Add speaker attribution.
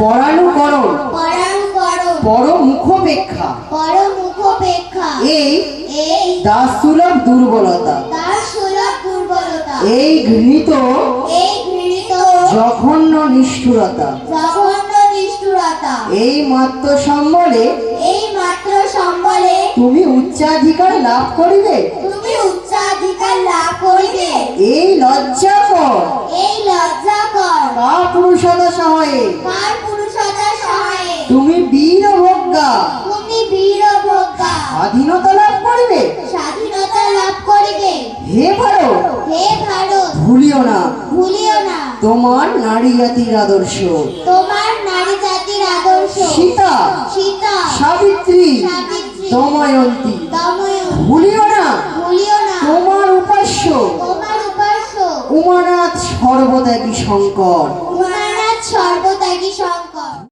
Speaker 1: পরানুকরণ
Speaker 2: পরানুকরণ
Speaker 1: পর মুখপেক্ষা।
Speaker 2: পর মুখপেক্ষা।
Speaker 1: এই
Speaker 2: এই
Speaker 1: দাসসুলভ দুর্বলতা।
Speaker 2: তার সুলভ দুর্বলতা।
Speaker 1: এই ঘৃণিত
Speaker 2: এই ঘৃণিত
Speaker 1: জঘন্য নিষ্ঠুরতা।
Speaker 2: জঘন্য নিষ্ঠুরতা।
Speaker 1: এই মাত্র সম্বলে
Speaker 2: এই মাত্র সম্বলে
Speaker 1: তুমি উচ্চাধিকার লাভ করিবে।
Speaker 2: তুমি উচ্চাধিকার লাভ করিবে।
Speaker 1: এই লজ্জাকর
Speaker 2: এই লজ্জাকর
Speaker 1: কা পুরুষতা সহায়ে?
Speaker 2: পুরুষতা সহায়ে?
Speaker 1: তুমি বীর ভোগ্যা
Speaker 2: তুমি বীর ভোগ্যা
Speaker 1: স্বাধীনতা লাভ করিবে?
Speaker 2: স্বাধীনতা লাভ করিবে।
Speaker 1: হে ভারত।
Speaker 2: হে ভারত।
Speaker 1: ভুলিও না।
Speaker 2: ভুলিও না।
Speaker 1: তোমার নারী জাতির আদর্শ।
Speaker 2: তোমার নারী জাতির আদর্শ।
Speaker 1: সীতা।
Speaker 2: সীতা।
Speaker 1: সাবিত্রী।
Speaker 2: সাবিত্রী।
Speaker 1: দময়ন্তী।
Speaker 2: দময়ন
Speaker 1: ভুলিও না।
Speaker 2: ভুলিও না।
Speaker 1: তোমার উপাস্য।
Speaker 2: তোমার উপাস্য।
Speaker 1: সর্বত্যাগী শঙ্কর।
Speaker 2: সর্বত্যাগী শঙ্কর।